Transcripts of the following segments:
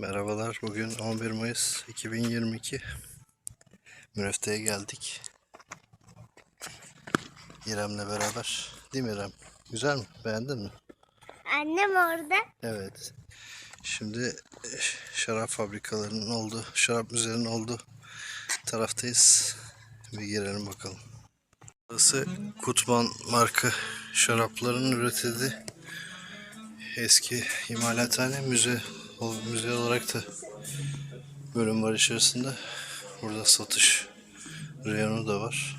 Merhabalar. Bugün 11 Mayıs 2022. Mürefte'ye geldik. İrem'le beraber. Değil mi İrem? Güzel mi? Beğendin mi? Annem orada. Evet. Şimdi eh, şarap fabrikalarının olduğu, şarap müzelerinin olduğu taraftayız. Bir girelim bakalım. Burası Kutman marka şarapların üretildiği eski imalathane müze müze olarak da bölüm var içerisinde. Burada satış reyonu da var.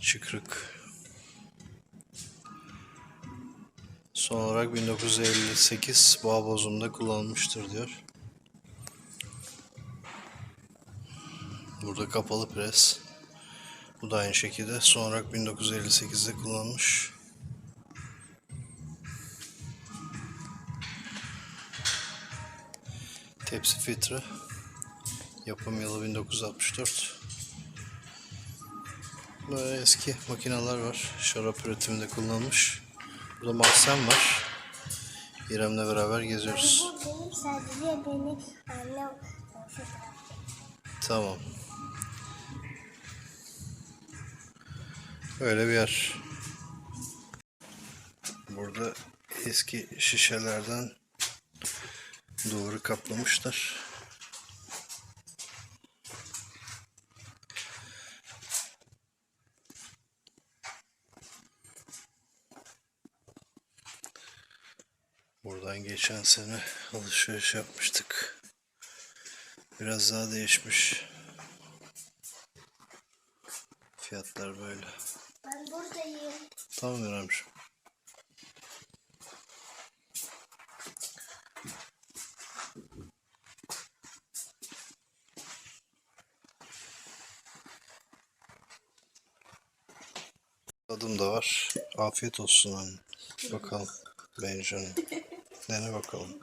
Çıkrık. Son olarak 1958 boğa bozumunda kullanılmıştır diyor. Burada kapalı pres. Bu da aynı şekilde son olarak 1958'de kullanılmış. Tepsi filtre. Yapım yılı 1964. Böyle eski makineler var. Şarap üretiminde kullanılmış. Burada mahzen var. İrem'le beraber geziyoruz. Tamam. Öyle bir yer. Burada eski şişelerden duvarı kaplamışlar. Buradan geçen sene alışveriş yapmıştık. Biraz daha değişmiş. Fiyatlar böyle. Ben buradayım. Tamam İremciğim. Tadım da var. Afiyet olsun. Bakalım. Beğeneceğim. Dene bakalım.